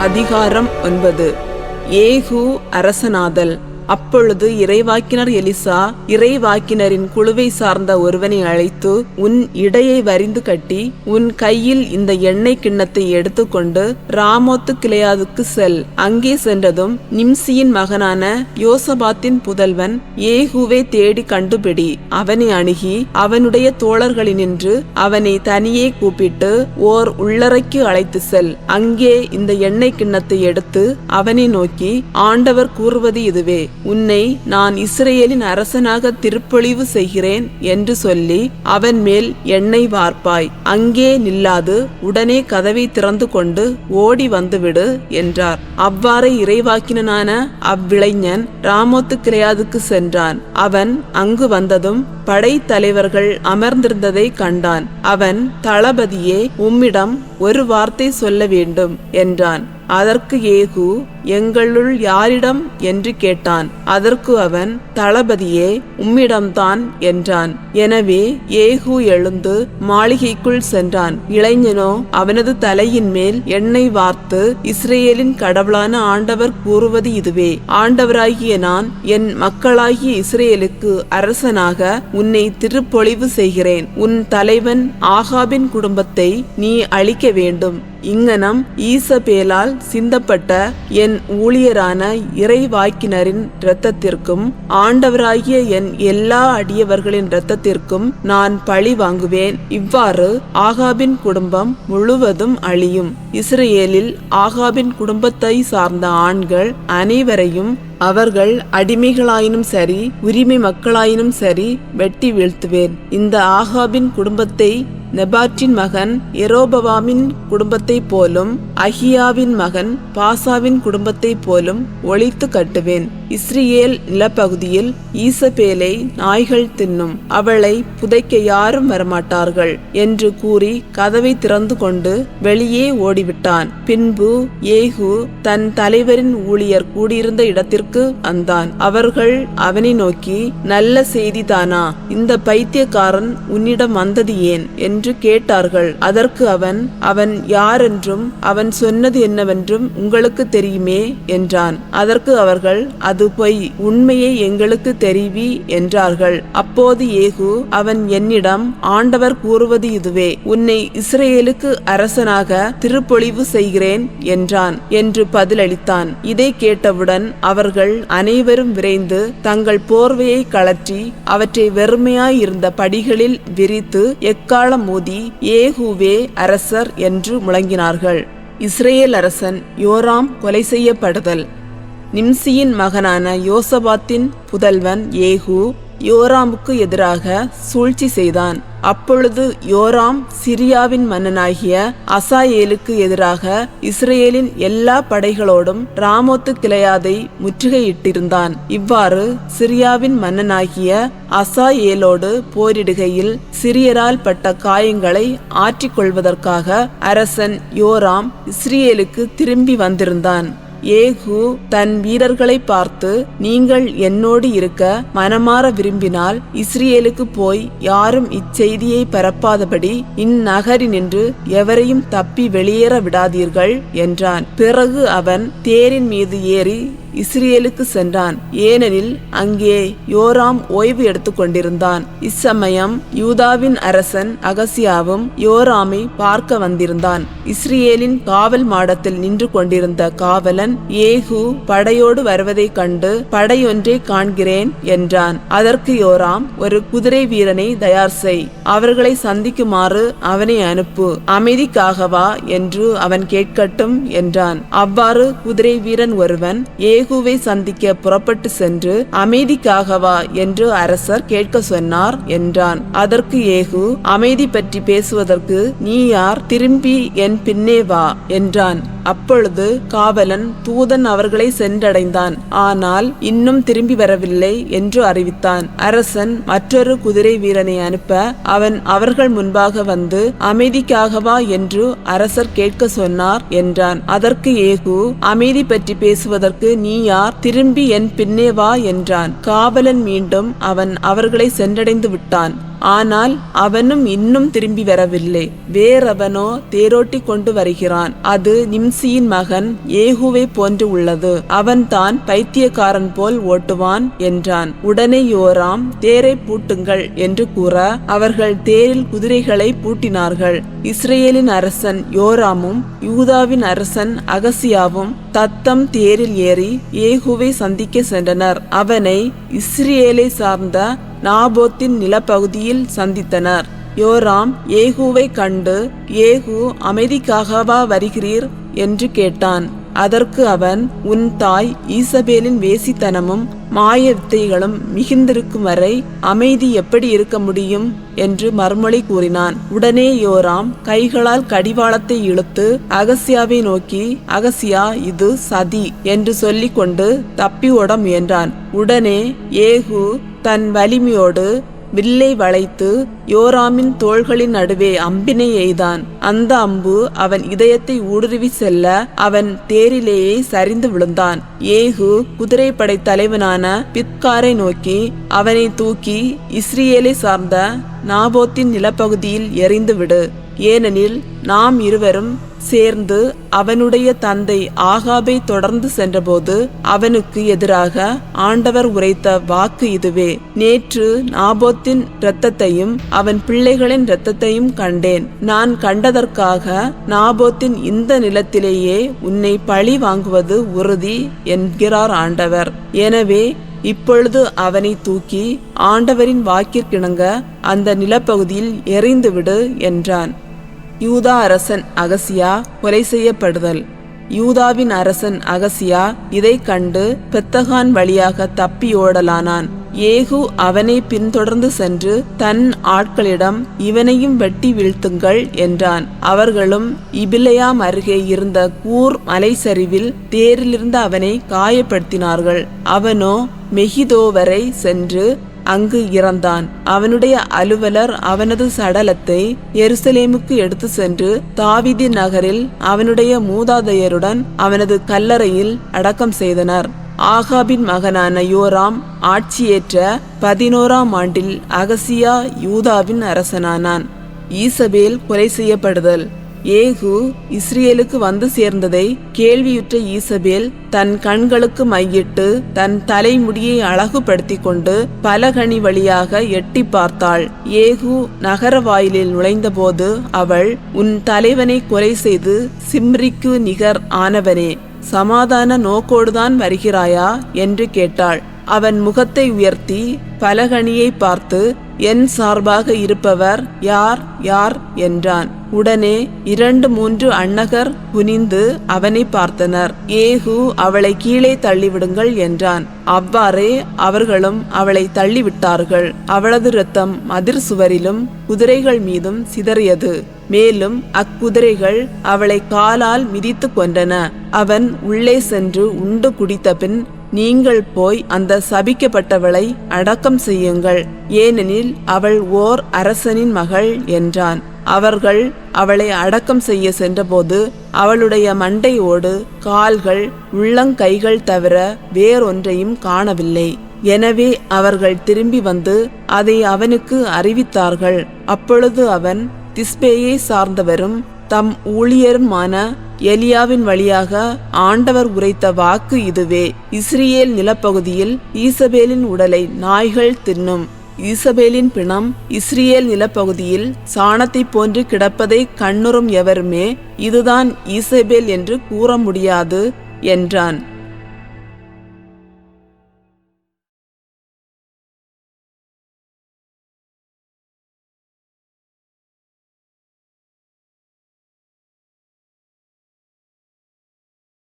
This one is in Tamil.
அதிகாரம் ஒன்பது. ஏகு அரசனாதல். அப்பொழுது இறைவாக்கினர் எலிசா இறைவாக்கினரின் குழுவை சார்ந்த ஒருவனை அழைத்து உன் இடையை வரிந்து கட்டி உன் கையில் இந்த எண்ணெய் கிண்ணத்தை எடுத்துக்கொண்டு ராமோத்து கிளையாதுக்கு செல். அங்கே சென்றதும் நிம்சியின் மகனான யோசபாத்தின் புதல்வன் ஏகுவை தேடி கண்டுபிடி. அவனை அணுகி அவனுடைய தோழர்களினின்று அவனை தனியே கூப்பிட்டு ஓர் உள்ளறைக்கு அழைத்து செல். அங்கே இந்த எண்ணெய் கிண்ணத்தை எடுத்து அவனை நோக்கி ஆண்டவர் கூறுவது இதுவே. உன்னை நான் இஸ்ரேலின் அரசனாக திருப்பொழிவு செய்கிறேன் என்று சொல்லி அவன் மேல் எண்ணெய் வார்ப்பாய். அங்கே நில்லாது உடனே கதவை திறந்து கொண்டு ஓடி வந்துவிடு என்றார். அவ்வாறே இறைவாக்கினனான அவ்விளைஞன் ராமோத்து கிரையாதுக்கு சென்றான். அவன் அங்கு வந்ததும் படைத்தலைவர்கள் அமர்ந்திருந்ததை கண்டான். அவன் தளபதியே உம்மிடம் ஒரு வார்த்தை சொல்ல வேண்டும் என்றான். அதற்கு ஏகு எங்களுள் யாரிடம்? என்று கேட்டான். அதற்கு அவன் தளபதியே உம்மிடம்தான் என்றான். எனவே ஏகு எழுந்து மாளிகைக்குள் சென்றான். இளைஞனோ அவனது தலையின் மேல் எண்ணெய் வார்த்து இஸ்ரேலின் கடவுளான ஆண்டவர் கூறுவது இதுவே. ஆண்டவராகிய நான் என் மக்களாகிய இஸ்ரேலுக்கு அரசனாக உன்னை திருப்பொழிவு செய்கிறேன். உன் தலைவன் ஆகாபின் குடும்பத்தை நீ அழிக்க வேண்டும். இங்கனம் ஈசபேலால் சிந்தப்பட்ட என் ஊழியரான இறைவாக்கினரின் இரத்தத்திற்கும் ஆண்டவராகிய என் எல்லா அடியவர்களின் இரத்தத்திற்கும் நான் பழி வாங்குவேன். இவ்வாறு ஆகாபின் குடும்பம் முழுவதும் அழியும். இஸ்ரேலில் ஆகாபின் குடும்பத்தை சார்ந்த ஆண்கள் அனைவரையும் அவர்கள் அடிமைகளாயினும் சரி உரிமை மக்களாயினும் சரி வெட்டி வீழ்த்துவேன். இந்த ஆகாபின் குடும்பத்தை நெபாற்றின் மகன் எரோபவாமின் குடும்பத்தைப் போலும் அஹியாவின் மகன் பாசாவின் குடும்பத்தைப் போலும் ஒழித்து கட்டுவேன். இஸ்ரியேல் நிலப்பகுதியில் ஈசபேலை நாய்கள் தின்னும். அவளை புதைக்க யாரும் வரமாட்டார்கள் என்று கூறி கதவை திறந்து கொண்டு வெளியே ஓடிவிட்டான். பின்பு ஏகு தன் தலைவரின் ஊழியர் கூடியிருந்த இடத்திற்கு வந்தான். அவர்கள் அவனை நோக்கி நல்ல செய்திதானா? இந்த பைத்தியக்காரன் உன்னிடம் வந்தது ஏன்? என்று கேட்டார்கள். அதற்கு அவன் அவன் யாரென்றும் அவன் சொன்னது என்னவென்றும் உங்களுக்கு தெரியுமே என்றான். அதற்கு அவர்கள் அது பொய் உண்மையை எங்களுக்கு தெரிவி என்றார்கள். அப்போது ஏகு அவன் என்னிடம் ஆண்டவர் கூறுவது இதுவே உன்னை இஸ்ரேலுக்கு அரசனாக திருப்பொழிவு செய்கிறேன் என்றான் என்று பதிலளித்தான். இதை கேட்டவுடன் அவர்கள் அனைவரும் விரைந்து தங்கள் போர்வையை கழற்றி அவற்றை வெறுமையாயிருந்த படிகளில் விரித்து எக்காலம் மோதி ஏகுவே அரசர் என்று முழங்கினார்கள். இஸ்ரேல் அரசன் யோராம் கொலை செய்யப்படுதல். நிம்சியின் மகனான யோசபாத்தின் புதல்வன் ஏகு யோராமுக்கு எதிராக சூழ்ச்சி செய்தான். அப்பொழுது யோராம் சிரியாவின் மன்னனாகிய அசாயேலுக்கு எதிராக இஸ்ரேலின் எல்லா படைகளோடும் ராமோத்து கிளையாதை முற்றுகையிட்டிருந்தான். இவ்வாறு சிரியாவின் மன்னனாகிய அசாயேலோடு போரிடுகையில் சிரியரால் பட்ட காயங்களை ஆற்றிக்கொள்வதற்காக அரசன் யோராம் இஸ்ரேலுக்கு திரும்பி வந்திருந்தான். ஏகு தன் வீரர்களை பார்த்து நீங்கள் என்னோடு இருக்க மனமாற விரும்பினால் இஸ்ரேலுக்கு போய் யாரும் இச்செய்தியை பரப்பாதபடி இந்நகரினின்று எவரையும் தப்பி வெளியேற விடாதீர்கள் என்றான். பிறகு அவன் தேரின் மீது ஏறி இஸ்ரேலுக்கு சென்றான். ஏனெனில் அங்கே யோராம் ஓய்வு எடுத்துக் கொண்டிருந்தான் இச்சமயம் யூதாவின் அரசன் அகசியாவும் யோராமை பார்க்க வந்திருந்தான். இஸ்ரேலின் காவல் மாடத்தில் நின்று கொண்டிருந்த காவலன் ஏகு படையோடு வருவதைக் கண்டு படையொன்றை காண்கிறேன் என்றான். அதற்கு யோராம் ஒரு குதிரை வீரனை தயார் செய். அவர்களை சந்திக்குமாறு அவனை அனுப்பு. அமைதிக்காகவா? என்று அவன் கேட்கட்டும் என்றான். அவ்வாறு குதிரை வீரன் ஒருவன் ஏ ஏகுவை சந்திக்க புறப்பட்டு சென்று அமைதிக்காகவா என்று அரசர் கேட்க சொன்னார் என்றான். அதற்கு ஏகு அமைதி பற்றி பேசுவதற்கு நீ யார்? திரும்பி என் பின்னே வா என்றான். அப்பொழுது காவலன் தூதன் அவர்களை சென்றடைந்தான். ஆனால் இன்னும் திரும்பி வரவில்லை என்று அறிவித்தான். அரசன் மற்றொரு குதிரை வீரனை அனுப்ப அவன் அவர்கள் முன்பாக வந்து அமைதிக்காகவா என்று அரசர் கேட்க சொன்னார் என்றான். அதற்கு ஏகு அமைதி பற்றி பேசுவதற்கு நீ யார் திரும்பி என் பின்னே வா என்றான். காவலன் மீண்டும் அவன் அவர்களை சென்றடைந்து விட்டான். ஆனால் அவனும் இன்னும் திரும்பி வரவில்லை. வேறவனோ தேரோட்டி கொண்டு வருகிறான். அது நிம்சியின் மகன் ஏகுவை போன்று உள்ளது. அவன்தான் பைத்தியக்காரன் போல் ஓட்டுவான் என்றான். உடனே யோராம் தேரை பூட்டுங்கள் என்று கூற அவர்கள் தேரில் குதிரைகளை பூட்டினார்கள். இஸ்ரேலின் அரசன் யோராமும் யூதாவின் அரசன் அகசியாவும் தத்தம் தேரில் ஏறி ஏகுவை சந்திக்க சென்றனர். அவனை இஸ்ரேலை சார்ந்த நாபோத்தின் நிலப்பகுதியில் சந்தித்தனர். யோராம் ஏகுவை கண்டு ஏகு அமைதிக்காகவா வருகிறீர்? என்று கேட்டான். அதற்கு அவன் உன் தாய் ஈசபேலின் வேசித்தனமும் மாய வித்தைகளும் மிகுந்திருக்கும் வரை அமைதி எப்படி இருக்க முடியும்? என்று மறுமொழி கூறினான். உடனே யோராம் கைகளால் கடிவாளத்தை இழுத்து அகசியாவை நோக்கி அகசியா இது சதி என்று சொல்லிக்கொண்டு தப்பி ஓட முயன்றான். உடனே ஏகு தன் வலிமையோடு வில்லை வளைத்து யோராமின் தோள்களின் நடுவே அம்பினை எய்தான். அந்த அம்பு அவன் இதயத்தை ஊடுருவி செல்ல அவன் தேரிலேயே சரிந்து விழுந்தான். ஏகு குதிரைப்படை தலைவனான பித்காரை நோக்கி அவனை தூக்கி இஸ்ரேலை சார்ந்த நாபோத்தின் நிலப்பகுதியில் எறிந்து விடு ஏனெனில் நாம் இருவரும் சேர்ந்து அவனுடைய தந்தை ஆகாபை தொடர்ந்து சென்றபோது அவனுக்கு எதிராக ஆண்டவர் உரைத்த வாக்கு இதுவே. நேற்று நாபோத்தின் இரத்தத்தையும் அவன் பிள்ளைகளின் இரத்தத்தையும் கண்டேன். நான் கண்டதற்காக நாபோத்தின் இந்த நிலத்திலேயே உன்னை பழி வாங்குவது உறுதி என்கிறார் ஆண்டவர். எனவே இப்பொழுது அவனை தூக்கி ஆண்டவரின் வாக்கிற்கிணங்க அந்த நிலப்பகுதியில் எறிந்துவிடு என்றான். யூதா அரசன் அகசியா கொலை செய்யப்படுதல். யூதாவின் அரசன் அகசியா இதை கண்டு பெத்தகான் வழியாக தப்பி ஓடலானான். ஏகு அவனை பின்தொடர்ந்து சென்று தன் ஆட்களிடம் இவனையும் வெட்டி வீழ்த்துங்கள் என்றான். அவர்களும் இபிலையாம் அருகே இருந்த கூர் மலை சரிவில் தேரிலிருந்து அவனை காயப்படுத்தினார்கள். அவனோ மெஹிதோவரை சென்று அங்கு இறந்தான். அவனுடைய அலுவலர் அவனது சடலத்தை எருசலேமுக்கு எடுத்து சென்று தாவிதி நகரில் அவனுடைய மூதாதையருடன் அவனது கல்லறையில் அடக்கம் செய்தனர். ஆகாபின் மகனான யோராம் ஆட்சியேற்ற பதினோராம் ஆண்டில் அகசியா யூதாவின் அரசனானான். ஈசபேல் கொலை செய்யப்படுதல். ஏகு இஸ்ரேலுக்கு வந்து சேர்ந்ததை கேள்வியுற்ற ஈசபேல் தன் கண்களுக்கு மையிட்டு தன் தலைமுடியை அழகுபடுத்தி கொண்டு பலகனி வழியாக எட்டி பார்த்தாள். ஏகு நகர வாயிலில் நுழைந்தபோது அவள் உன் தலைவனை கொலை செய்து சிம்ரிக்கு நிகர் ஆனவனே சமாதான நோக்கோடுதான் வருகிறாயா? என்று கேட்டாள். அவன் முகத்தை உயர்த்தி பலகனியை பார்த்து என் சார்பாக இருப்பவர் யார்? யார்? என்றான். உடனே இரண்டு மூன்று அன்னகர் குனிந்து அவனை பார்த்தனர். ஏகு அவளை கீழே தள்ளிவிடுங்கள் என்றான். அவ்வாறே அவர்களும் அவளை தள்ளிவிட்டார்கள். அவளது இரத்தம் மதிர் சுவரிலும் குதிரைகள் மீதும் சிதறியது. மேலும் அக்குதிரைகள் அவளை காலால் மிதித்து கொண்டன அவன் உள்ளே சென்று உண்டு குடித்த பின் நீங்கள் போய் அந்த சபிக்கப்பட்டவளை அடக்கம் செய்யுங்கள். ஏனெனில் அவள் ஓர் அரசனின் மகள் என்றான். அவர்கள் அவளை அடக்கம் செய்ய சென்றபோது அவளுடைய மண்டையோடு கால்கள் உள்ளங்கைகள் தவிர வேறொன்றையும் காணவில்லை. எனவே அவர்கள் திரும்பி வந்து அதை அவனுக்கு அறிவித்தார்கள். அப்பொழுது அவன் திஸ்பேயை சார்ந்தவரும் தம் ஊழியருமான எலியாவின் வழியாக ஆண்டவர் உரைத்த வாக்கு இதுவே. இஸ்ரேல் நிலப்பகுதியில் ஈசபேலின் உடலை நாய்கள் தின்னும். ஈசபேலின் பிணம் இஸ்ரேல் நிலப்பகுதியில் சாணத்தைப் போன்று கிடப்பதை கண்ணுறும் எவருமே இதுதான் ஈசபேல் என்று கூற முடியாது என்றான்.